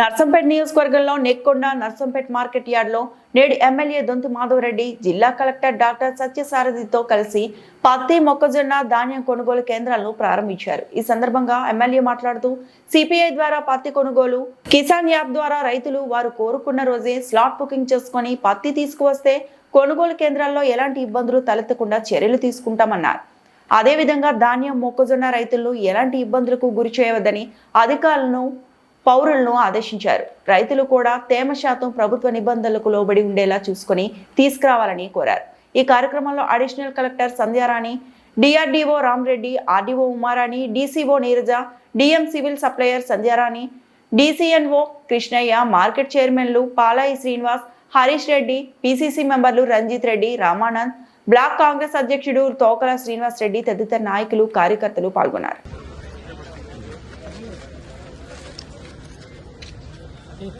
నర్సంపేట నియోజకవర్గంలో నెక్కొండ నర్సంపేట్ మార్కెట్ యార్డ్లో నేడు ఎమ్మెల్యే దొంతు మాధవరెడ్డి జిల్లా కలెక్టర్ డాక్టర్ సత్యసారథితో కలిసి పత్తి మొక్కజొన్న ధాన్యం కొనుగోలు కేంద్రాలను ప్రారంభించారు. ఈ సందర్భంగా ఎమ్మెల్యే మాట్లాడుతూ సిపిఐ ద్వారా పత్తి కొనుగోలు కిసాన్ యాప్ ద్వారా రైతులు వారు కోరుకున్న రోజే స్లాట్ బుకింగ్ చేసుకుని పత్తి తీసుకువస్తే కొనుగోలు కేంద్రాల్లో ఎలాంటి ఇబ్బందులు తలెత్తకుండా చర్యలు తీసుకుంటామన్నారు. అదేవిధంగా ధాన్యం మొక్కజొన్న రైతులు ఎలాంటి ఇబ్బందులకు గురి చేయవద్దని అధికారులను పౌరులను ఆదేశించారు. రైతులు కూడా తేమ శాతం ప్రభుత్వ నిబంధనలకు లోబడి ఉండేలా చూసుకొని తీసుకురావాలని కోరారు. ఈ కార్యక్రమంలో additional collector Sandhyarani DRDO Ram Reddy RDO Umarani DCO Neeraja DM civil supplier Sandhyarani DCNO Krishnaiah market చైర్మన్లు పాలాయి శ్రీనివాస్ హరీష్ రెడ్డి పిసిసి మెంబర్లు రంజిత్ రెడ్డి రామానంద్ బ్లాక్ కాంగ్రెస్ అధ్యక్షుడు తోకల శ్రీనివాస్ రెడ్డి తదితర నాయకులు కార్యకర్తలు పాల్గొన్నారు.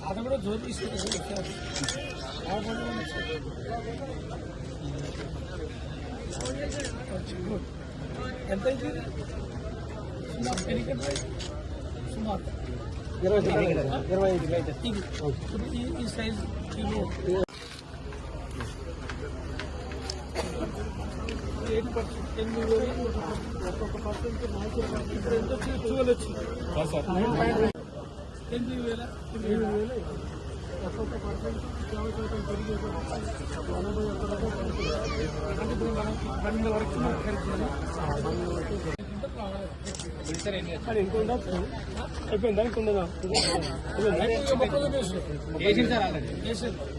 అది కూడా జ్యోతి ఎంత అయింది సుమారు పెరిగేట సుమారు ఇరవై ఇరవై ఐదు ఇది ఇప్పుడు ఈ ఈ సైజ్ కిలో ఎయిట్ పర్సెంట్ ఎనిమిది వేలు ఒక్కొక్క పర్సెంట్ నాలుగు ఇప్పుడు ఎంత వచ్చింది ట్వెల్వ్ వచ్చింది ఎనిమిది వేల ఏడు వేలు ఒక్కొక్క పర్సెంట్ యాభై శాతం పెరిగి ఒక్క. అంటే ఇప్పుడు పన్నెండు వరకు. అయిపోయిందా